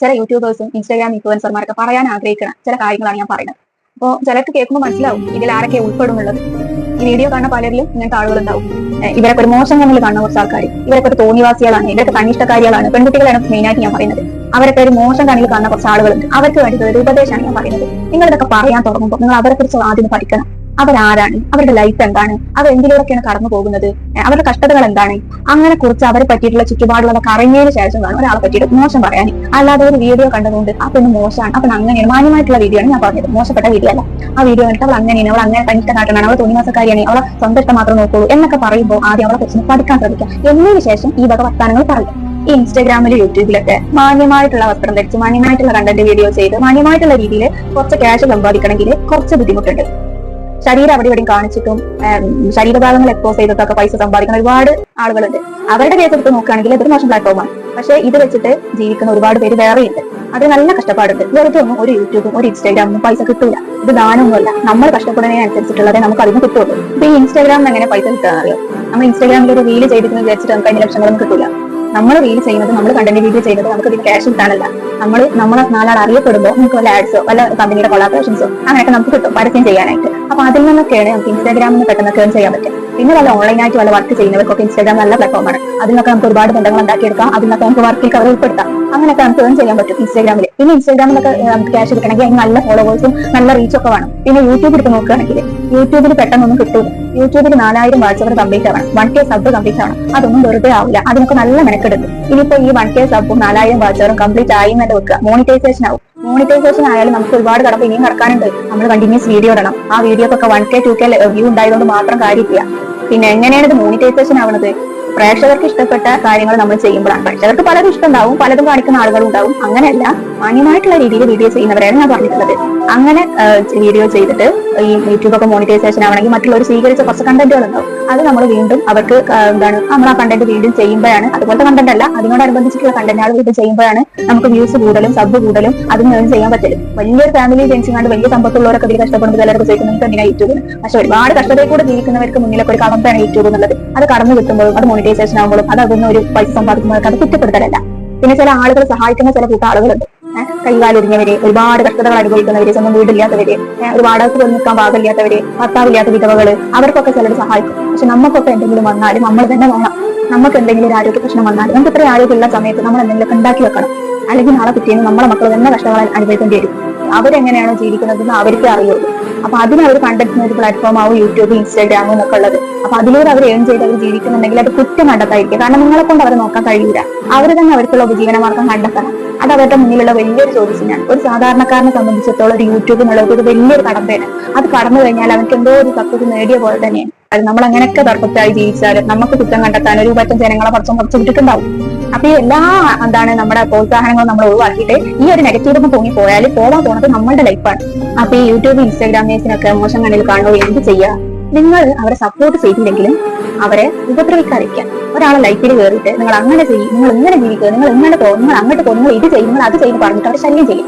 ചില യൂട്യൂബേഴ്സും ഇൻസ്റ്റാഗ്രാം ഇൻഫ്ലുവൻസർമാരൊക്കെ പറയാൻ ആഗ്രഹിക്കുന്ന ചില കാര്യങ്ങളാണ് ഞാൻ പറയുന്നത്. അപ്പോൾ ചിലർക്ക് കേൾക്കുമ്പോൾ മനസ്സിലാവും ഇതിൽ ആരൊക്കെ ഉൾപ്പെടുന്നുള്ളത്. ഈ വീഡിയോ കാണുന്ന പലരിലും ഇങ്ങനത്തെ ആളുകളുണ്ടാവും. ഇവരൊക്കെ ഒരു മോശം കണ്ണിൽ കാണുന്ന കുറച്ച് ആൾക്കാർ ഇവരൊക്കെ ഒരു തോന്നിവാസികളാണ് ഇവരൊക്കെ പെൺകുട്ടികളെയാണ് പെൺകുട്ടികളാണ് മെയിനായിട്ട് ഞാൻ പറയുന്നത്. അവരൊക്കെ ഒരു മോശം കണ്ണിൽ കാണുന്ന കുറച്ച് ആളുകളുണ്ട്. അവർക്ക് വേണ്ടി ഒരു ഉപദേശമാണ് ഞാൻ പറയുന്നത്. നിങ്ങൾ ഇതൊക്കെ പറയാൻ തുടങ്ങുമ്പോൾ നിങ്ങൾ അവരെ കുറിച്ച് ആദ്യം പഠിക്കണം. അവരാരാണ്? അവരുടെ ലൈഫ് എന്താണ്? അവർ എന്തിലൂടെയൊക്കെയാണ് കടന്നു പോകുന്നത്? അവരുടെ കഷ്ടതകൾ എന്താണ്? അങ്ങനെ കുറിച്ച് അവരെ പറ്റിയിട്ടുള്ള ചുറ്റുപാടുകളൊക്കെ അറിഞ്ഞതിന് ശേഷം വേണം ഒരാളെ പറ്റിയിട്ട് മോശം പറയാൻ. അല്ലാതെ ഒരു വീഡിയോ കണ്ടതുകൊണ്ട് ആ പെണ്ണ് മോശമാണ്. അപ്പൊ അങ്ങനെയാണ് മാന്യമായിട്ടുള്ള വീഡിയോ ആണ് ഞാൻ പറഞ്ഞത്. മോശപ്പെട്ട വീഡിയോ അല്ല. ആ വീഡിയോ കണ്ടിട്ട് അവൾ അങ്ങനെയാണ്. അവൾ അങ്ങനെ തനിക്ക് കാട്ടണം അവൾ തോന്നിമാസക്കാരിയാണ് അവളെ സ്വന്തം മാത്രം നോക്കുള്ളൂ എന്നൊക്കെ പറയുമ്പോൾ ആദ്യം അവളെ കുറിച്ച് പഠിക്കാൻ ശ്രമിക്കാം എന്നതിന് ശേഷം ഈ വക വർത്താനങ്ങൾ പറയും ഈ ഇൻസ്റ്റാഗ്രാമിലും യൂട്യൂബിലൊക്കെ മാന്യമായിട്ടുള്ള വസ്ത്രം ധരിച്ച് മാന്യമായിട്ടുള്ള കണ്ടന്റ് വീഡിയോ ചെയ്ത് മാന്യമായിട്ടുള്ള രീതിയിൽ കുറച്ച് ക്യാഷ് സമ്പാദിക്കണമെങ്കിൽ കുറച്ച് ബുദ്ധിമുട്ടുണ്ട്. ശരീരം അവിടെ ഇവിടെയും കാണിച്ചിട്ടും ശരീരഭാഗങ്ങൾ എക്സ്പോസ് ചെയ്തിട്ടൊക്കെ പൈസ സമ്പാദിക്കുന്ന ഒരുപാട് ആളുകളുണ്ട്. അവരുടെ കേസ് എടുത്ത് നോക്കുകയാണെങ്കിൽ ഇതൊരു മോശം പ്ലാറ്റ്ഫോമാണ് പക്ഷേ ഇത് വെച്ചിട്ട് ജീവിക്കുന്ന ഒരുപാട് പേര് വേറെയുണ്ട്. അത് നല്ല കഷ്ടപ്പാടുണ്ട്. വെറുതെ ഒന്നും ഒരു യൂട്യൂബും ഒരു ഇൻസ്റ്റാഗ്രാമും പൈസ കിട്ടില്ല ഇത് ദാനമൊന്നുമല്ല. നമ്മൾ കഷ്ടപ്പെടുന്നതിനനുസരിച്ചിട്ടുള്ളതേ നമുക്ക് അതിന് കിട്ടുള്ളൂ. ഇപ്പൊ ഈ ഇൻസ്റ്റാഗ്രാമിൽ എങ്ങനെ പൈസ കിട്ടുക അറിയാം? നമ്മൾ ഇൻസ്റ്റാഗ്രാമിൽ ഒരു റീൽ ചെയ്തിട്ട് വിചാരിച്ചിട്ട് നമുക്ക് അതിന് ലക്ഷങ്ങളൊന്നും കിട്ടൂല. നമ്മൾ റീൽ ചെയ്യുന്നത് നമ്മൾ കണ്ടന്റ് വീഡിയോ ചെയ്യുന്നത് നമുക്ക് ഇതിന് ക്യാഷ് കിട്ടാനല്ല. നമ്മൾ നമ്മളെ നാലാൾ അറിയപ്പെടുമ്പോൾ നമുക്ക് വല്ല ആഡ്സോ വല്ല കമ്പനിയുടെ കൊളാബറേഷൻസോ അങ്ങനെയൊക്കെ നമുക്ക് കിട്ടും പരസ്യം ചെയ്യാനായിട്ട്. അപ്പൊ അതിൽ നിന്നൊക്കെയാണ് നമുക്ക് ഇൻസ്റ്റാഗ്രാമിൽ നിന്ന് പെട്ടെന്ന് കേൺ ചെയ്യാൻ പറ്റും പിന്നെ വല്ല ഓൺലൈനായിട്ട് വല്ല വർക്ക് ചെയ്യുന്നവർക്കൊക്കെ ഇൻസ്റ്റാഗ്രാം നല്ല പ്ലാറ്റ്ഫോമാണ് അതിനൊക്കെ നമുക്ക് ഒരുപാട് ബന്ധങ്ങൾ ഉണ്ടാക്കിയെടുക്കാം. അതിനൊക്കെ നമുക്ക് വർക്കിൽ അവർ ഉൾപ്പെടുത്താം. അങ്ങനെയൊക്കെ നമുക്ക് ഏൺ ചെയ്യാൻ പറ്റും ഇൻസ്റ്റാഗ്രാമിൽ പിന്നെ ഇൻസ്റ്റാഗ്രാമിലൊക്കെ നമുക്ക് ക്യാഷ് കിട്ടണമെങ്കിൽ അതിന് നല്ല ഫോളോവേഴ്സും നല്ല റീച്ചൊക്കെ വേണം. പിന്നെ യൂട്യൂബ് എടുത്ത് നോക്കുകയാണെങ്കിൽ യൂട്യൂബിൽ പെട്ടെന്നൊന്നും കിട്ടൂല. യൂട്യൂബിൽ നാലായിരം വാട്സവർ കംപ്ലീറ്റ് ആവണം വൺ കെ സബ് കംപ്ലീറ്റ് ആവണം അതൊന്നും വെറുതെ ആവില്ല. അതിനൊക്കെ നല്ല മെനക്കെടുത്തു ഇനിയിപ്പോ ഈ വൺ കെ സബും നാലായിരം വാട്സപ്പും കംപ്ലീറ്റ് ആയി എന്ന് വെക്കുക. മോണിറ്റൈസേഷൻ ആവും. മോണിറ്റൈസേഷൻ ആയാലും നമുക്ക് ഒരുപാട് കടപ്പ് ഇനിയും നടക്കാനുണ്ട്. നമ്മൾ കണ്ടിന്യൂസ് വീഡിയോ ഇടണം. ആ വീഡിയോക്കൊക്കെ one K two K view ഉണ്ടായതുകൊണ്ട് മാത്രം കാര്യമില്ല. പിന്നെ എങ്ങനെയാണ് ഇത് മോണിറ്റൈസേഷൻ ആവുന്നത് പ്രേക്ഷകർക്ക് ഇഷ്ടപ്പെട്ട കാര്യങ്ങൾ നമ്മൾ ചെയ്യുമ്പോഴാണ് പ്രേക്ഷകർക്ക് പലതും ഇഷ്ടമുണ്ടാവും പലതും കാണിക്കുന്ന ആളുകളും ഉണ്ടാവും അങ്ങനെയല്ല മാന്യമായിട്ടുള്ള രീതിയിൽ വീഡിയോ ചെയ്യുന്നവരാണ് ഞാൻ പറഞ്ഞിട്ടുള്ളത്. അങ്ങനെ വീഡിയോ ചെയ്തിട്ട് ഈ യൂട്യൂബ് ഒക്കെ മോണിറ്റൈസേഷൻ ആവണമെങ്കിൽ മറ്റുള്ളവർ സ്വീകരിച്ച കുറച്ച് കണ്ടന്റുകൾ ഉണ്ടാവും അത് നമ്മൾ വീണ്ടും അവർക്ക് എന്താണ് നമ്മൾ ആ കണ്ടന്റ് വീണ്ടും ചെയ്യുമ്പോഴാണ്. അതുപോലത്തെ കണ്ടന്റ് അല്ല അതിനോടനുബന്ധിച്ചിട്ടുള്ള കണ്ടന്റുകൾ വീണ്ടും ചെയ്യുമ്പോഴാണ് നമുക്ക് വ്യൂസ് കൂടലും സബ് കൂടലും അതിന് നിന്ന് ചെയ്യാൻ പറ്റില്ല വലിയൊരു ഫാമിലി ജനിച്ചുകൊണ്ട് വലിയ സമ്പത്തുള്ളവരൊക്കെ വലിയ കഷ്ടപ്പെടുന്നത് ചിലർക്ക് ചോദിക്കുന്നത് തന്നെയാണ് യൂട്യൂബിന് പക്ഷെ ഒരുപാട് കഷ്ടതയിൽ കൂടെ ജീവിക്കുന്നവർക്ക് മുന്നിലൊക്കെ ഒരു കടമ്പാണ് യൂട്യൂബ് എന്നുള്ളത്. അത് കടന്നു കിട്ടുമ്പോഴും അത് മോണിറ്റൈസേഷൻ ആകുമ്പോഴും അത് അതൊന്നും ഒരു പൈസ സമ്പാദിക്കുമ്പോൾ അത് കുറ്റപ്പെടുത്തലല്ല. പിന്നെ ചില ആളുകൾ സഹായിക്കുന്ന ചില കൂട്ട ആളുകളുണ്ട് ഏഹ് കൈകാലൊടിഞ്ഞവര് ഒരുപാട് കഷ്ടതകൾ അനുഭവിക്കുന്നവര് സ്വന്തം വീടില്ലാത്തവര് ഒരു വാടകയ്ക്ക് നിൽക്കാൻ പാകില്ലാത്തവര് ഭർത്താവില്ലാത്ത വിധവകൾ അവർക്കൊക്കെ ചിലർ സഹായിക്കും. പക്ഷെ നമുക്കൊക്കെ എന്തെങ്കിലും വന്നാലും നമ്മൾ തന്നെ വേണം നമുക്ക് എന്തെങ്കിലും ഒരു ആരോഗ്യ പ്രശ്നം വന്നാലും നമുക്ക് ഇത്രയും ആരോഗ്യമുള്ള സമയത്ത് നമ്മൾ എന്തെങ്കിലും ഉണ്ടാക്കി വെക്കണം. അല്ലെങ്കിൽ നാളെ പിറ്റേന്ന് നമ്മളെ മക്കൾ തന്നെ കഷ്ടങ്ങൾ അനുഭവിക്കേണ്ടി വരും. അവരെങ്ങനെയാണോ ജീവിക്കുന്നതെന്ന് അവർക്ക് അറിയുള്ളൂ അപ്പൊ അതിന് അവർ കണ്ടെത്തുന്ന ഒരു പ്ലാറ്റ്ഫോം ആവും യൂട്യൂബ് ഇൻസ്റ്റാഗ്രാമും ഒക്കെ ഉള്ളത്. അപ്പൊ അതിലൂടെ അവർ ഏൺ ചെയ്ത് അവർ ജീവിക്കുന്നുണ്ടെങ്കിൽ അത് കുറ്റം കണ്ടെത്തായിരിക്കും കാരണം നിങ്ങളെ കൊണ്ട് അവരെ നോക്കാൻ കഴിയില്ല അവർ തന്നെ അവർക്കുള്ള ഉപജീവന മാർഗം കണ്ടെത്തണം. അത് അവരുടെ മുന്നിലുള്ള വലിയൊരു ചോദ്യത്തിനാണ് ഒരു സാധാരണക്കാരനെ സംബന്ധിച്ചിടത്തോളം ഒരു യൂട്യൂബ് എന്നുള്ളത് ഒരു വലിയൊരു കടമ്പയാണ് അത് കടന്നു കഴിഞ്ഞാൽ അവർക്ക് എന്തോ ഒരു തത്വത്തിൽ നേടിയ പോലെ തന്നെയാണ്. അത് നമ്മൾ അങ്ങനെയൊക്കെ പെർഫെക്റ്റ് ആയി ജീവിച്ചാലും നമുക്ക് കുറ്റം കണ്ടെത്താൻ ഒരു പറ്റം ജനങ്ങളെ കുറച്ചും കുറച്ച് വിട്ടിട്ടുണ്ടാവും. അപ്പൊ ഈ എല്ലാ എന്താണ് നമ്മുടെ പ്രോത്സാഹനങ്ങളും നമ്മൾ ഒഴിവാക്കിയിട്ട് ഈ ഒരു നെഗറ്റീവ് തോന്നി പോയാൽ പോവാൻ പോണത് നമ്മളുടെ ലൈഫാണ് അപ്പൊ ഈ യൂട്യൂബ് ഇൻസ്റ്റാഗ്രാമേഴ്സിനൊക്കെ മോശം കണ്ണിൽ കാണുമ്പോൾ എന്ത് ചെയ്യുക നിങ്ങൾ അവരെ സപ്പോർട്ട് ചെയ്തില്ലെങ്കിലും അവരെ ഉപദ്രവിക്കാതിരിക്കുക. ഒരാളെ ലൈഫിൽ കയറിയിട്ട് നിങ്ങൾ അങ്ങനെ ചെയ്യും നിങ്ങൾ ഇങ്ങനെ ജീവിക്കുക നിങ്ങൾ ഇങ്ങനെ പോകും നിങ്ങൾ അങ്ങോട്ട് പോകും നിങ്ങൾ ഇത് ചെയ്യും നിങ്ങൾ അത് ചെയ്ത് പറഞ്ഞിട്ട് അവർ ശല്യം ചെയ്യും.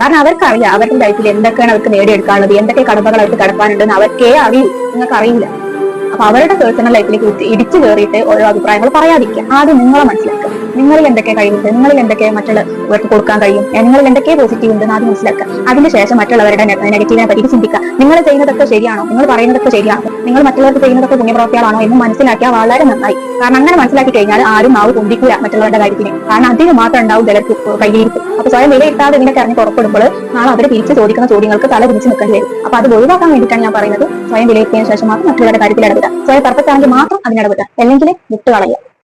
കാരണം അവർക്കറിയാം അവരുടെ ലൈഫിൽ എന്തൊക്കെയാണ് അവർക്ക് നേടിയെടുക്കാനുള്ളത് എന്തൊക്കെ കടമ്പകൾ അവർക്ക് കടക്കാനുണ്ടെന്ന് അവർക്കേ അറിയൂ നിങ്ങൾക്ക് അറിയില്ല അപ്പൊ അവരുടെ പേഴ്സണൽ ലൈഫിലേക്ക് ഇടിച്ചു കയറിയിട്ട് ഓരോ അഭിപ്രായങ്ങൾ പറയാതിരിക്കുക. ആദ്യം നിങ്ങളെ മനസ്സിലാക്കുക. നിങ്ങളിൽ എന്തൊക്കെ കഴിയുന്നുണ്ട് നിങ്ങളിൽ എന്തൊക്കെ മറ്റുള്ളവർക്ക് കൊടുക്കാൻ കഴിയും? നിങ്ങളിൽ എന്തൊക്കെ പോസിറ്റീവ് ഉണ്ടെന്ന് ആദ്യം മനസ്സിലാക്കുക. അതിനുശേഷം മറ്റുള്ളവരുടെ നെഗറ്റീവിനെ പറ്റി ചിന്തിക്കുക. നിങ്ങൾ ചെയ്യുന്നതൊക്കെ ശരിയാണോ? നിങ്ങൾ പറയുന്നതൊക്കെ ശരിയാണോ? നിങ്ങൾ മറ്റുള്ളവർക്ക് ചെയ്യുന്നതൊക്കെ പുണ്യപ്രവർത്തികളാണോ എന്ന് മനസ്സിലാക്കിയാൽ വളരെ നന്നായി. കാരണം അങ്ങനെ മനസ്സിലാക്കി കഴിഞ്ഞാൽ ആരും നാവ് കൊണ്ടിക്കില്ല മറ്റുള്ളവരുടെ കാര്യത്തിന്. കാരണം അതിന് മാത്രം ഉണ്ടാവും ചിലർക്ക് കയ്യിലിരിക്കും അപ്പൊ സ്വയം വിലയിരുത്താതെ ഇതിനൊക്കെ ഇറങ്ങി പുറപ്പെടുമ്പോൾ നാളെ അവർ തിരിച്ച് ചോദിക്കുന്ന ചോദ്യങ്ങൾക്ക് തല തിരിച്ച് നിൽക്കേണ്ടി വരും. അപ്പൊ അത് ഒഴിവാക്കാൻ വേണ്ടിയിട്ടാണ് ഞാൻ പറയുന്നത്. സ്വയം വിലയിരുത്തിയതിനു ശേഷം മാത്രം മറ്റുള്ളവരുടെ കാര്യത്തിൽ ഇടപെടുക. സ്വയം പെർഫെക്റ്റ് ആണെങ്കിൽ മാത്രം അതിനിടപെടുക അല്ലെങ്കിൽ വിട്ടുകളയുക.